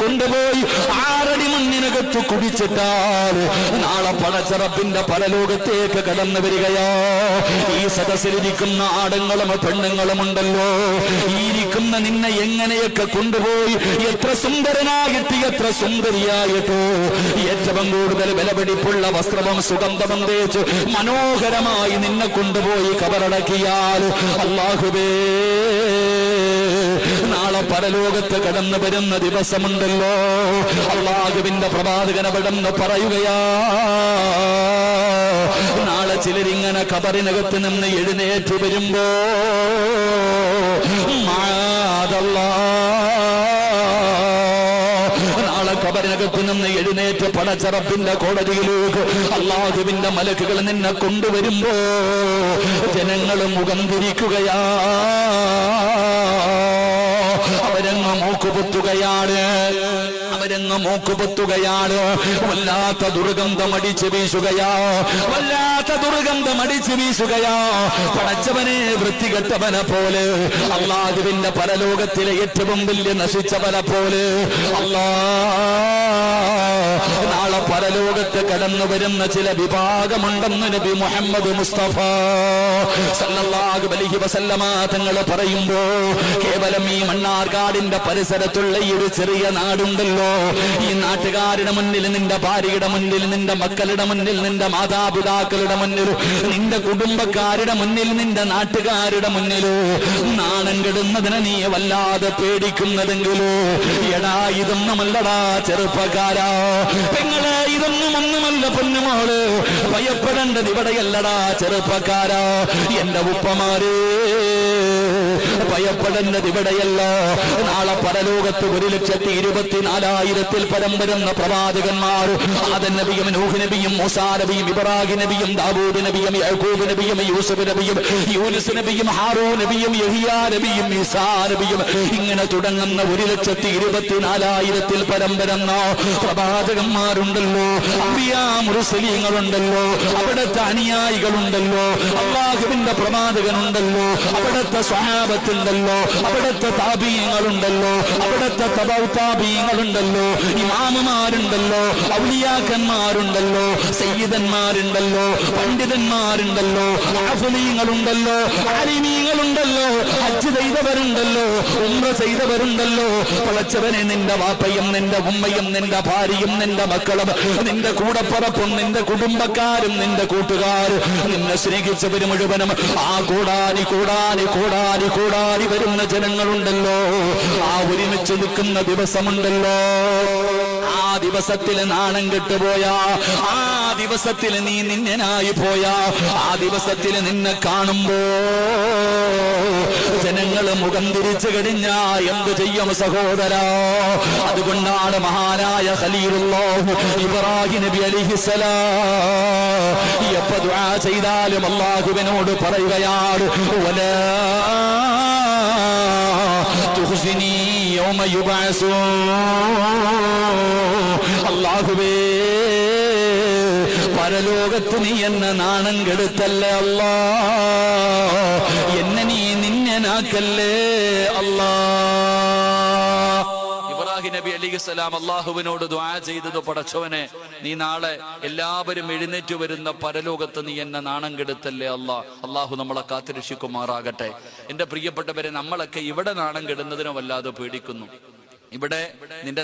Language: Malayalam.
കൊണ്ടുപോയി ആറടി മണ്ണിനകത്ത് കുടിച്ചിട്ടാൽ നാളെ പടച്ചറപ്പിന്റെ പരലോകത്തേക്ക് കടന്നു വരികയോ. ഈ സദസ്സിലിരിക്കുന്ന ആടങ്ങളും പെണ്ണുങ്ങളും ഉണ്ടല്ലോ. ഇരിക്കുന്ന നിന്നെ എങ്ങനെയൊക്കെ കൊണ്ടുപോയി എത്ര സുന്ദരനായിട്ട് എത്ര സുന്ദരിയായിട്ടോ. ഏറ്റവും കൂടുതൽ വിലപിടിപ്പുള്ള വസ്ത്രവും സുഗന്ധവും തേച്ച് മനോഹരമായി നിന്നെ കൊണ്ടുപോയി കബറടക്കിയാൽ അള്ളാഹുബേ നാളെ പരലോകത്ത് കടന്നു വരുന്ന ദിവസമുണ്ടല്ലോ അള്ളാഹുവിന്റെ പ്രവാചകനവിടെന്ന് പറയുകയാ നാളെ ചിലരിങ്ങനെ കബറിനകത്ത് നിന്ന് എഴുന്നേറ്റ് വരുമ്പോ മാതല്ലാ കബറിനകത്ത് നിന്ന് എഴുന്നേറ്റ് പടച്ചറപ്പിന്റെ കോടതിയിലേക്ക് അള്ളാഹുവിന്റെ മലക്കുകൾ നിന്നെ കൊണ്ടുവരുമ്പോ ജനങ്ങൾ മുഖം തിരിക്കുകയാ. മൂക്കുപൊത്തുകയാണ്. അവരങ്ങ് മൂക്കുപൊത്തുകയാണ്. വല്ലാത്ത ദുർഗന്ധം അടിച്ചു വീശുകയാ. വല്ലാത്ത ദുർഗന്ധം അടിച്ചു വീശുകയാ. പടച്ചവനെ വൃത്തികെട്ടവനെ പോലെ. അള്ളാഹുവിന്റെ പരലോകത്തിലെ ഏറ്റവും വലിയ നശിച്ചവനെ പോലെ. പരലോകത്ത് കടന്നു വരുന്ന ചില വിഭാഗമുണ്ടെന്ന് നബി മുഹമ്മദ് മുസ്തഫ. സല്ലല്ലാഹു അലൈഹി വസല്ലമ തങ്ങൾ പറയുമ്പോ കേവലം ഈ മണ്ണാർക്കാടിന്റെ പരിസരത്തുള്ള ഈ ഒരു ചെറിയ നാടുണ്ടല്ലോ. ഈ നാട്ടുകാരുടെ മുന്നിൽ നിന്റെ ഭാര്യയുടെ മുന്നിൽ നിന്റെ മക്കളുടെ മുന്നിൽ നിന്റെ മാതാപിതാക്കളുടെ മുന്നിൽ നിന്റെ കുടുംബക്കാരുടെ മുന്നിൽ നിന്റെ നാട്ടുകാരുടെ മുന്നിലോ നാണം കെടുന്നതിനെ നീ വല്ലാതെ പേടിക്കുന്നതെങ്കിലോ എടാ ഇതൊന്നുമല്ലടാ ചെറുപ്പക്കാരാ. പെങ്ങളെ ഇതൊന്നും ഒന്നുമല്ല പൊന്നുമോൾ. ഭയപ്പെടേണ്ടത് ഇവിടെയല്ലടാ ചെറുപ്പക്കാരാ. എന്റെ ഉപ്പമാരേ. ഭയപ്പെടേണ്ടത് ഇവിടെയല്ല. നാളെ പരലോകത്ത് ഒരു ലക്ഷത്തി ഇരുപത്തിനാലായിരത്തിൽ പരം വരുന്ന പ്രവാചകന്മാർ ആദൻ നബിയും നൂഹ് നബിയും മൂസാ നബിയും ഇബ്രാഹിം നബിയും ദാവൂദ് നബിയും യാക്കൂബ് നബിയും യൂസഫ് നബിയും യൂനുസ് നബിയും ഹാറൂ നബിയും യഹിയാ നബിയും ഈസാ നബിയും. ഇങ്ങനെ തുടങ്ങുന്ന ഒരു ലക്ഷത്തി ഇരുപത്തിനാലായിരത്തിൽ പരം വരുന്ന പ്രവാചകന്മാരുണ്ടല്ലോ. അമ്പിയാ മുറുസലീങ്ങളുണ്ടല്ലോ അവിടുത്തെ അനുയായികളുണ്ടല്ലോ. അള്ളാഹുവിന്റെ പ്രവാചകനുണ്ടല്ലോ. അവിടുത്തെ സ്വഹാബത്തുണ്ടല്ലോ അവിടുത്തെ താപീയങ്ങളുണ്ടല്ലോ. അവിടുത്തെ തപൗതാപീയങ്ങളുണ്ടല്ലോ ഇമാമുമാരുണ്ടല്ലോ. ഔലിയാക്കന്മാരുണ്ടല്ലോ. സയ്യിദന്മാരുണ്ടല്ലോ. പണ്ഡിതന്മാരുണ്ടല്ലോ. ആഫലീങ്ങളുണ്ടല്ലോ ആലിമീങ്ങളുണ്ടല്ലോ ഹജ്ജ് ചെയ്തവരുണ്ടല്ലോ ഉമ്ര ചെയ്തവരുണ്ടല്ലോ. പളച്ചവനെ നിന്റെ വാപ്പയും നിന്റെ ഉമ്മയും നിന്റെ ഭാര്യയും നിന്റെ മക്കളും നിന്റെ കൂടപ്പറപ്പും നിന്റെ കുടുംബക്കാരും നിന്റെ കൂട്ടുകാരും നിന്നെ സ്നേഹിച്ചവര് മുഴുവനും ആ കൂടാനി കൂടാനി കൂടാനി കൂടാനി വരുന്ന ജനങ്ങളുണ്ടല്ലോ. ആ ഒരുമിച്ച് നിൽക്കുന്ന ദിവസമുണ്ടല്ലോ. ദിവസത്തിൽ നാണം കെട്ടുപോയ. ആ ദിവസത്തിൽ നീ നിന്നനായി പോയ. ആ ദിവസത്തിൽ നിന്നെ കാണുമ്പോ ജനങ്ങൾ മുഖം തിരിച്ചു കഴിഞ്ഞ എന്ത് ചെയ്യും സഹോദര? അതുകൊണ്ടാണ് മഹാനായ ഖലീലുല്ലാഹു ഇബ്രാഹിം നബി അലിഹിസലാ എപ്പ ചെയ്താലും അള്ളാഹുവിനോട് പറയുകയാണ് വലാ തുഹ്സിനി യൗമ അല്ലാഹുവേ പരലോകത്ത് നീ എന്നെ നാണം കെടുത്തല്ലേ അല്ലാ എന്നെ നീ നിന്നനാക്കല്ലേ അല്ലാ ഇബ്രാഹിം നബി അലിഖിസ്സലാം അള്ളാഹുവിനോട് ദ്വാ ചെയ്തത് പടച്ചവനെ നീ നാളെ എല്ലാവരും എഴുന്നേറ്റ് വരുന്ന പരലോകത്ത് നീ എന്നെ നാണം കെടുത്തല്ലേ അല്ലാ അള്ളാഹു നമ്മളെ കാത്തിരക്ഷിക്കുമാറാകട്ടെ. എന്റെ പ്രിയപ്പെട്ടവരെ നമ്മളൊക്കെ ഇവിടെ നാണം കെടുന്നതിനോ വല്ലാതെ പേടിക്കുന്നു. ഇവിടെ നിന്റെ